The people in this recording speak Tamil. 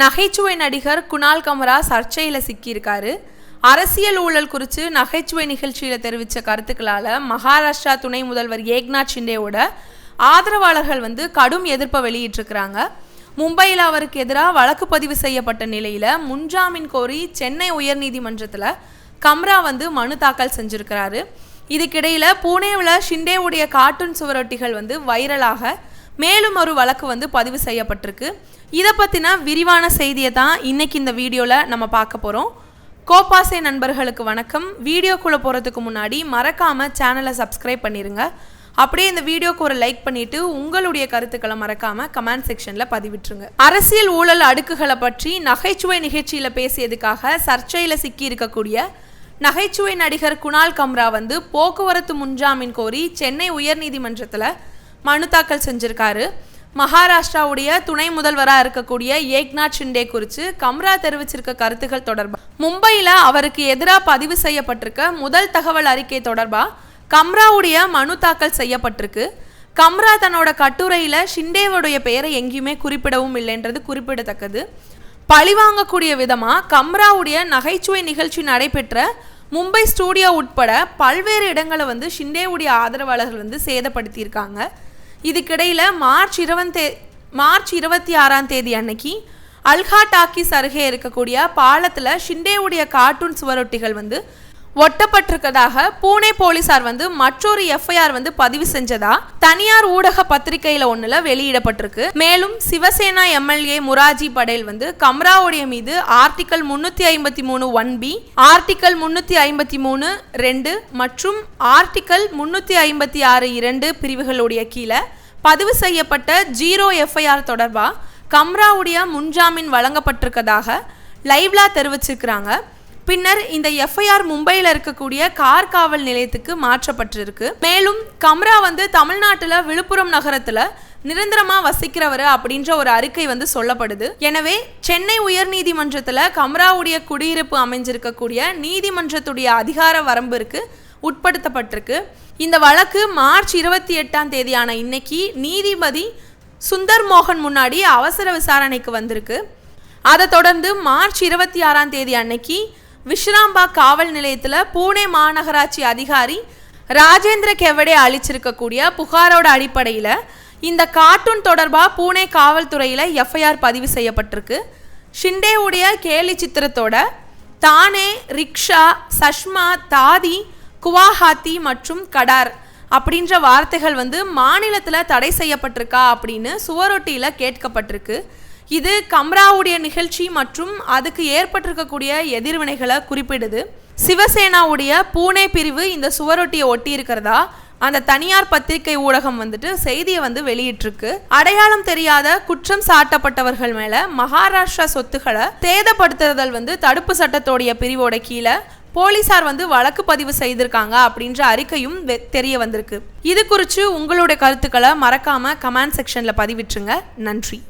நகைச்சுவை நடிகர் குணால் கமரா சர்ச்சையில் சிக்கியிருக்காரு. அரசியல் ஊழல் குறித்து நகைச்சுவை நிகழ்ச்சியில் தெரிவித்த கருத்துக்களால் மகாராஷ்டிரா துணை முதல்வர் ஏக்நாத் ஷிண்டேவோட ஆதரவாளர்கள் வந்து கடும் எதிர்ப்பை வெளியிட்டிருக்கிறாங்க. மும்பையில் அவருக்கு எதிராக வழக்கு பதிவு செய்யப்பட்ட நிலையில் முன்ஜாமீன் கோரி சென்னை உயர்நீதிமன்றத்தில் கம்ரா வந்து மனு தாக்கல் செஞ்சுருக்கிறாரு. இதுக்கிடையில் பூனேவில் ஷிண்டேவுடைய கார்ட்டூன் சுவரொட்டிகள் வந்து வைரலாக மேலும் ஒரு வழக்கு வந்து பதிவு செய்யப்பட்டிருக்கு. இதை பற்றின விரிவான செய்தியை தான் இன்றைக்கி இந்த வீடியோவில் நம்ம பார்க்க போகிறோம் கோபாசை நண்பர்களுக்கு வணக்கம். வீடியோக்குள்ளே போகிறதுக்கு முன்னாடி மறக்காமல் சேனலை சப்ஸ்கிரைப் பண்ணிடுங்க அப்படியே இந்த வீடியோக்கு ஒரு லைக் பண்ணிட்டு உங்களுடைய கருத்துக்களை மறக்காம கமெண்ட் செக்ஷன்ல பதிவிட்டுருங்க. அரசியல் ஊழல் அடுக்குகளை பற்றி நகைச்சுவை நிகழ்ச்சியில பேசியதுக்காக சர்ச்சையில சிக்கி இருக்கக்கூடிய நகைச்சுவை நடிகர் குணால் கம்ரா வந்து போக்குவரத்து முன்ஜாமீன் கோரி சென்னை உயர்நீதிமன்றத்தில் மனு தாக்கல் செஞ்சுருக்காரு. மகாராஷ்டிராவுடைய துணை முதல்வராக இருக்கக்கூடிய ஏக்நாத் ஷிண்டே குறித்து கம்ரா தெரிவிச்சிருக்க கருத்துக்கள் தொடர்பாக மும்பையில் அவருக்கு எதிராக பதிவு செய்யப்பட்டிருக்க முதல் தகவல் அறிக்கை தொடர்பாக கம்ராவுடைய மனு தாக்கல் செய்யப்பட்டிருக்கு. கம்ரா தன்னோட கட்டுரையில் ஷிண்டேவுடைய பெயரை எங்கேயுமே குறிப்பிடவும் இல்லைன்றது குறிப்பிடத்தக்கது. பழிவாங்கக்கூடிய விதமாக கம்ராவுடைய நகைச்சுவை நிகழ்ச்சி நடைபெற்ற மும்பை ஸ்டூடியோ உட்பட பல்வேறு இடங்களை வந்து ஷிண்டேவுடைய ஆதரவாளர்கள் வந்து சேதப்படுத்தியிருக்காங்க. இதுக்கிடையில் மார்ச் இருபத்தே மார்ச் இருபத்தி ஆறாம் தேதி அன்னைக்கு அல்ஹா டாக்கிஸ் அருகே இருக்கக்கூடிய பாலத்தில் ஷிண்டேவுடைய கார்ட்டூன் சுவரொட்டிகள் வந்து ஒட்டப்பட்டிருக்கதாக பூனே போலீசார் வந்து மற்றொரு எஃப்ஐஆர் வந்து பதிவு செஞ்சதா? தனியார் ஊடக பத்திரிகையில ஒண்ணுல வெளியிடப்பட்டிருக்கு. மேலும் சிவசேனா எம்எல்ஏ முராஜி படேல் வந்து கம்ராவுடைய மீது ஆர்டிகல் முன்னூத்தி ஐம்பத்தி மூணு ஒன் பி ஆர்டிகல் முன்னூத்தி ஐம்பத்தி மூணு ரெண்டு மற்றும் ஆர்டிகல் முன்னூத்தி ஐம்பத்தி ஆறு இரண்டு பிரிவுகளுடைய கீழே பதிவு செய்யப்பட்ட ஜீரோ எஃப்ஐஆர் தொடர்பா கம்ராவுடைய முன்ஜாமீன் வழங்கப்பட்டிருக்கதாக லைவ்லா தெரிவிச்சிருக்கிறாங்க. பின்னர் இந்த எஃப்ஐஆர் மும்பையில் இருக்கக்கூடிய கார் காவல் நிலையத்துக்கு மாற்றப்பட்டிருக்கு. மேலும் கம்ரா வந்து தமிழ்நாட்டில் விழுப்புரம் நகரத்தில் நிரந்தரமாக வசிக்கிறவர் அப்படின்ற ஒரு அறிக்கை வந்து சொல்லப்படுது. எனவே சென்னை உயர்நீதிமன்றத்தில் கம்ராவுடைய குடியிருப்பு அமைஞ்சிருக்கக்கூடிய நீதிமன்றத்துடைய அதிகார வரம்பிற்கு உட்படுத்தப்பட்டிருக்கு. இந்த வழக்கு மார்ச் இருபத்தி எட்டாம் தேதியான இன்னைக்கு நீதிபதி சுந்தர் மோகன் முன்னாடி அவசர விசாரணைக்கு வந்திருக்கு. அதை தொடர்ந்து மார்ச் இருபத்தி ஆறாம் தேதி அன்னைக்கு விஷ்ராம்பா காவல் நிலையத்தில் பூனே மாநகராட்சி அதிகாரி ராஜேந்திர கெவடே அளிச்சிருக்கக்கூடிய புகாரோட அடிப்படையில் இந்த கார்ட்டூன் தொடர்பாக பூனே காவல்துறையில் எஃப்ஐஆர் பதிவு செய்யப்பட்டிருக்கு. ஷிண்டேவுடைய கேலி சித்திரத்தோட தானே ரிக்ஷா சஷ்மா தாதி குவாஹாத்தி மற்றும் கடார் அப்படின்ற வார்த்தைகள் வந்து மாநிலத்தில் தடை செய்யப்பட்டிருக்கா அப்படின்னு சுவரொட்டியில் கேட்கப்பட்டிருக்கு. இது கம்ராவுடைய நிகழ்ச்சி மற்றும் அதுக்கு ஏற்பட்டிருக்கக்கூடிய எதிர்வினைகளை குறிப்பிடுது. சிவசேனாவுடைய பூனே பிரிவு இந்த சுவரொட்டியை ஒட்டி இருக்கிறதா? அந்த தனியார் பத்திரிகை ஊடகம் வந்துட்டு செய்தியை வந்து வெளியிட்டிருக்கு. அடையாளம் தெரியாத குற்றம் சாட்டப்பட்டவர்கள் மேல மகாராஷ்டிரா சொத்துக்களை தேதப்படுத்துறதல் வந்து தடுப்பு சட்டத்தோடைய பிரிவோட கீழே போலீசார் வந்து வழக்கு பதிவு செய்திருக்காங்க அப்படின்ற அறிக்கையும் தெரிய வந்திருக்கு. இது குறித்து உங்களுடைய கருத்துக்களை மறக்காம கமெண்ட் செக்ஷன்ல பதிவிட்டுருங்க. நன்றி.